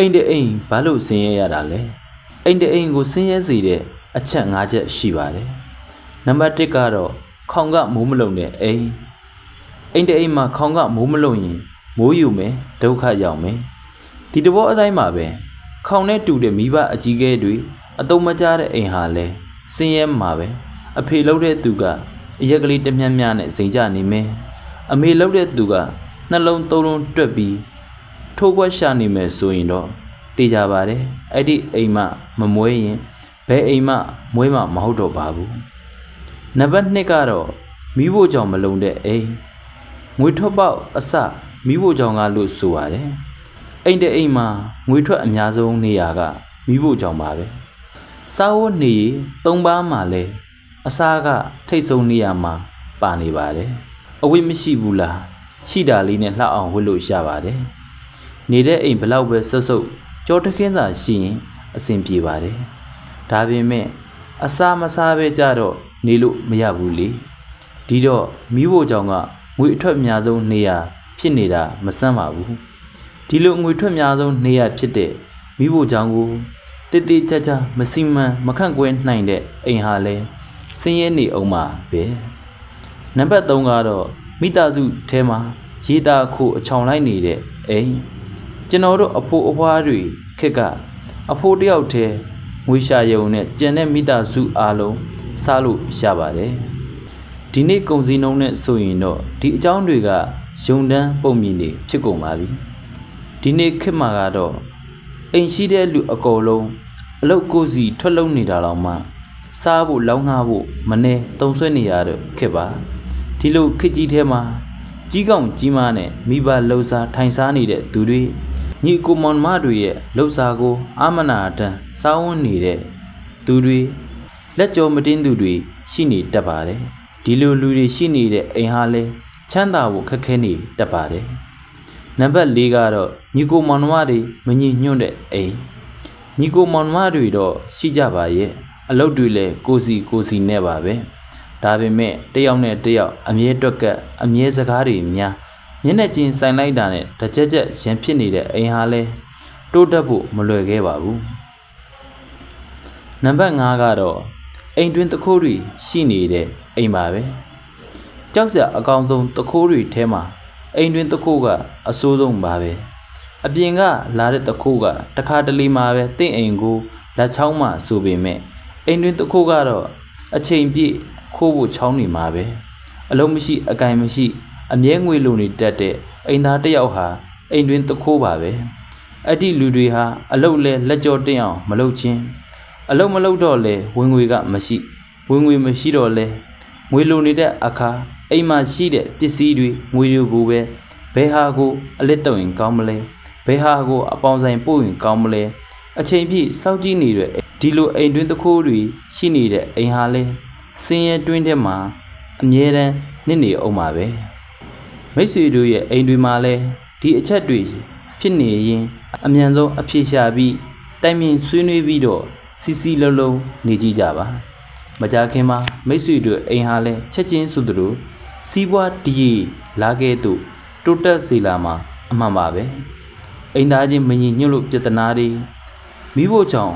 အိမ်တအိမ်ဘာလို့ဆင်းရဲရတာလဲအိမ်တအိမ်ကိုဆင်းရဲစေတဲ့အချက်၅ချက်ရှိပါတယ်နံပါတ်1ကတော့ခေါင်ကမိုးမလုံတဲ့အိမ်အိမ်တအိမ်မှာခေါင်ကမိုးမလုံရင်မိုးယူမယ်ဒုက္ခရောက်မယ်ဒီတဘောအတိုင်းပါပဲခေါင်နဲ့တူတဲ့မိဘအကြီးကဲတွေအတုံးမကြတဲ့အိမ်ဟာလဲဆင်းရဲမှာပဲအဖေလှုပ်တဲ့သူကအရက်ကလေးတမြတ်မြတ်နဲ့စိန်ကြနေမယ်အမေလှုပ်တဲ့သူကနှလုံးသုံးလုံးတွက်ပြီး ထိုးခွက်ရှာနေမယ်ဆိုရင်တော့တေးကြပါတယ်အဲ့ဒီအိမ်မမမွေးရင်ဘယ်အိမ်မမွေးမှမဟုတ်တော့ပါဘူးနံပါတ်2ကတော့မိဖို့ကြောင့်မလုံတဲ့အိမ်ငွေထွက်ပေါက်အစမိဖို့ကြောင့်ကလို့ဆိုပါတယ်အိမ်တဲ့အိမ်မှာငွေထွက်အများဆုံးနေရာကမိဖို့ကြောင့်ပါပဲစားဝတ်နေရသုံးပါးမှာလဲအစားကထိတ်ဆုံးနေရာမှာပါနေပါတယ်အဝိမရှိဘူးလားရှိတာလေးနဲ့လှအောင်ဝတ်လို့ရပါတယ် နေတဲ့အိမ်ဘလောက်ပဲဆုပ်ဆုပ်ကြောတခင်းစာရှိရင်အဆင်ပြေပါတယ်။ဒါပေမဲ့အစာမစားပဲကြတော့နေလို့မရဘူးလေ။ဒီတော့မိဖို့ကြောင့်ကငွေအထွက်အများဆုံးနေရာဖြစ်နေတာမဆန်းပါဘူး။ဒီလိုငွေထွက်များဆုံးနေရာဖြစ်တဲ့မိဖို့ကြောင့်ကိုတိတိကျကျမစီမံမခန့်ကွဲနိုင်တဲ့အိမ်ဟာလဲဆင်းရဲနေအောင်ပါပဲ။နံပါတ်3ကတော့မိသားစုထဲမှာရေတာခိုအချောင်လိုက်နေတဲ့အိမ် ကျွန်တော်တို့အဖိုးအဖွားတွေခက်ကအဖိုးတယောက်တည်းငွေရှာရုံနဲ့ကျန်တဲ့မိသားစုအားလုံးစားလို့ရပါတယ်ဒီနေ့ကုံစည်းနှုံးနဲ့ဆိုရင်တော့ဒီအကြောင်းတွေကယုံတန်းပုံမြင်နေဖြစ်ကုန်ပါပြီဒီနေ့ခေတ်မှာကတော့အိမ်ရှိတဲ့လူအကုန်လုံးအလုတ်ကိုယ်စီထွက်လုံနေတာတော့မှစားဖို့လောင်းငှားဖို့မနေတုံဆွဲနေရတော့ခက်ပါဒီလိုခက်ကြီးထဲမှာကြီးကောင်ကြီးမားနဲ့မိဘလှုပ်ရှားထိုင်စားနေတဲ့သူတွေ ညီကိုမောင်မတွေရဲ့လှုပ်ရှားကိုအာမနာတန်စောင်းဝင်နေတဲ့သူတွေလက်ကြောမတင်းသူတွေရှိနေတတ်ပါတယ်ဒီလိုလူတွေရှိနေတဲ့အိမ်ဟာလဲချမ်းသာဖို့ခက်ခဲနေတတ်ပါတယ်နံပါတ်၄ကတော့ညီကိုမောင်မတွေမငြိညွန့်တဲ့အိမ်ညီကိုမောင်မတွေတော့ရှိကြပါရဲ့အလုပ်တွေလည်းကိုစီကိုစီနဲ့ပါပဲဒါပေမဲ့တယောက်နဲ့တယောက်အမြဲတွက်ကအမြဲစကားတွေများ မျက်နှာချင်းဆိုင်လိုက်တာနဲ့တစ်ချက်ချက်ရန်ဖြစ်နေတဲ့အိမ်ဟာလဲတိုးတက်ဖို့မလွယ်ခဲ့ပါဘူးနံပါတ်5ကတော့အိမ်တွင်တခိုးတွေရှိနေတဲ့အိမ်ပါပဲကြောက်စရာအကောင်ဆုံးတခိုးတွေထဲမှာအိမ်တွင်တခိုးကအဆိုးဆုံးပါပဲအပြင်ကလာတဲ့တခိုးကတခါတလေမှာပဲတင့်အိမ်ကိုလက်ချောင်းမှဆိုပေမဲ့အိမ်တွင်တခိုးကတော့အချိန်ပြည့်ခိုးဖို့ချောင်းနေမှာပဲအလုံးမရှိအကင်မရှိ အမြဲငွေလိုနေတတ်တဲ့အိမ်သားတစ်ယောက်ဟာအိမ်တွင်တခိုးပါပဲအဲ့ဒီလူတွေဟာအလုတ်လဲလက်ကြောတင်အောင်မလုပ်ချင်းအလုတ်မလုပ်တော့လဲဝင်ငွေကမရှိဝင်ငွေမရှိတော့လဲငွေလိုနေတဲ့အခါအိမ်မှာရှိတဲ့ပစ္စည်းတွေငွေတွေကိုပဲဘယ်ဟာကိုအလစ်တော့ရင်ကောင်းမလဲဘယ်ဟာကိုအပေါင်းဆိုင်ပို့ရင်ကောင်းမလဲအချိန်ပြည့်စောက်ကြည့်နေတဲ့ဒီလိုအိမ်တွင်တခိုးတွေရှိနေတဲ့အိမ်ဟာလဲစင်းရဲတွင်းထဲမှာအမြဲတမ်းနစ်နေအောင်ပါပဲ မိတ်ဆွေတို့ရဲ့အိမ်တွေမှာလဲဒီအချက်တွေဖြစ်နေရင်အမြန်ဆုံးအဖြေရှာပြီးတိုင်ပင်ဆွေးနွေးပြီးတော့စီစီလုံးလုံးနေကြကြပါမကြခင်မှာမိတ်ဆွေတို့အိမ်ဟာလဲချက်ချင်းဆိုသလိုစီးပွားဒီရီလာခဲ့သူတိုးတက်စီလာမှာအမှန်ပါပဲအိမ်သားချင်းမညီညွတ်လို့ပြဿနာတွေမိဖို့ကြောင့်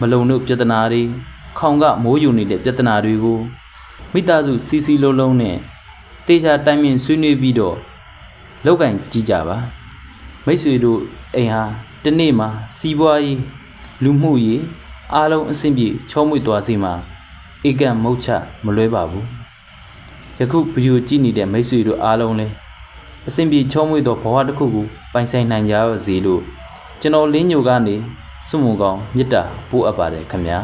မလုံလို့ပြဿနာတွေခေါင်ကမိုးယူနေတဲ့ပြဿနာတွေကိုမိသားစုစီစီလုံးလုံးနဲ့ တေချာတိုင်ပင်ဆွေးနွေးပြီးတော့လောက်ကင်ကြည့်ကြပါမိတ်ဆွေတို့အိမ်ဟာတစ်နေ့မှာစီးပွားရေးလူမှုရေးအားလုံးအဆင်ပြေချောမွေ့သွားစေမှာဧကံမုတ်ချမလွဲပါဘူးယခုဗီဒီယိုကြည့်နေတဲ့မိတ်ဆွေတို့အားလုံးလည်းအဆင်ပြေချောမွေ့သောဘဝတစ်ခုကိုပိုင်ဆိုင်နိုင်ကြပါစေလို့ကျွန်တော်လင်းညိုကနေစွမုံကောင်းမေတ္တာပို့အပ်ပါတယ်ခင်ဗျာ